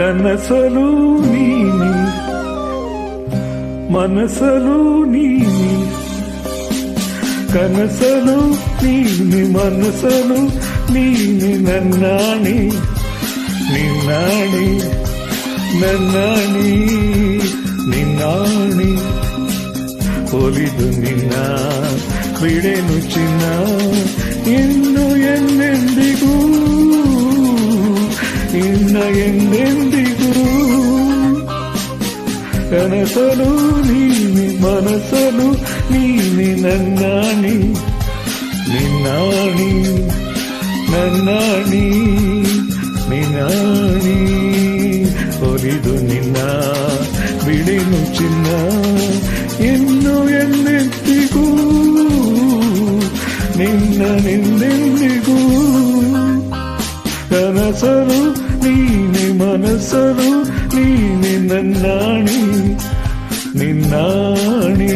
ಕನಸಲು ನೀನಿ, ಮನಸಲು ನೀನಿ, ಕನಸಲು ನೀನಿ, ಮನಸಲು ನೀನಿ, ನನ್ನಾಣಿ, ನಿನ್ನಾಣಿ ನನ್ನಾಣಿ, ನಿನ್ನಾಣಿ. ಒಲಿದು ನಿನ್ನ, ಬಿಡೆನು ಚಿನ್ನ, ಇನ್ನು ಎಂದೆಂದಿಗೂ ಕನಸಲು ನೀನಿ ಮನಸಲು ನೀನಿ ನನ್ನಾಣಿ ನಿನ್ನಾಣಿ ನನ್ನಾಣಿ ನಿನ್ನಾಣಿ ಒಲಿದು ನಿನ್ನ ಬಿಡೆನು ಚಿನ್ನ ಇನ್ನು ಎಂದೆಂದಿಗೂ ನಿನ್ನ ನಿಂದೆಂದಿಗೂ ಕನಸಲು ನೀನೆ ಮನಸ್ಸಲು ನೀನೆ ನನ್ನಾಣಿ ನಿನ್ನಾಣಿ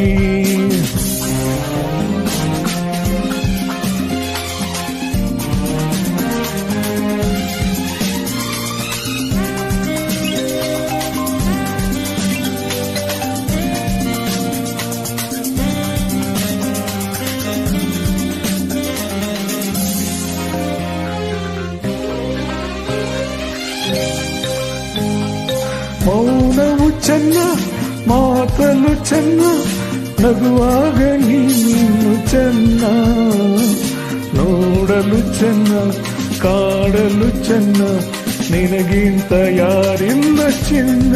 ಮೌನವು ಚೆನ್ನ ಮಾತಲು ಚೆನ್ನ ನಗುವಾಗ ನೀನು ಚೆನ್ನ ನೋಡಲು ಚೆನ್ನ ಕಾಡಲು ಚೆನ್ನ ನಿನಗಿಂತ ಯಾರಿಲ್ಲ ಚಿನ್ನ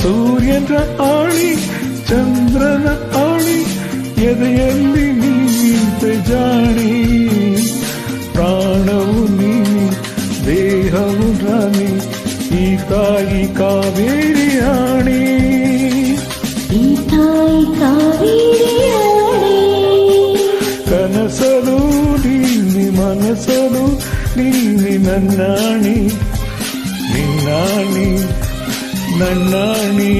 ಸೂರ್ಯನ ಆಣಿ ಚಂದ್ರನ ಆಣಿ ಎದೆಯಲ್ಲಿ ನೀಂತ ಜಾಣಿ ಪ್ರಾಣವು ನೀನಿ ದೇಹವು ರಾಣಿ ಈ ತಾಯಿ ಕಾವೇರಿ ಆಣಿ ನೀನಿ ನನ್ನಾಣಿ ನಿನ್ನಾಣಿ ನನ್ನಾಣಿ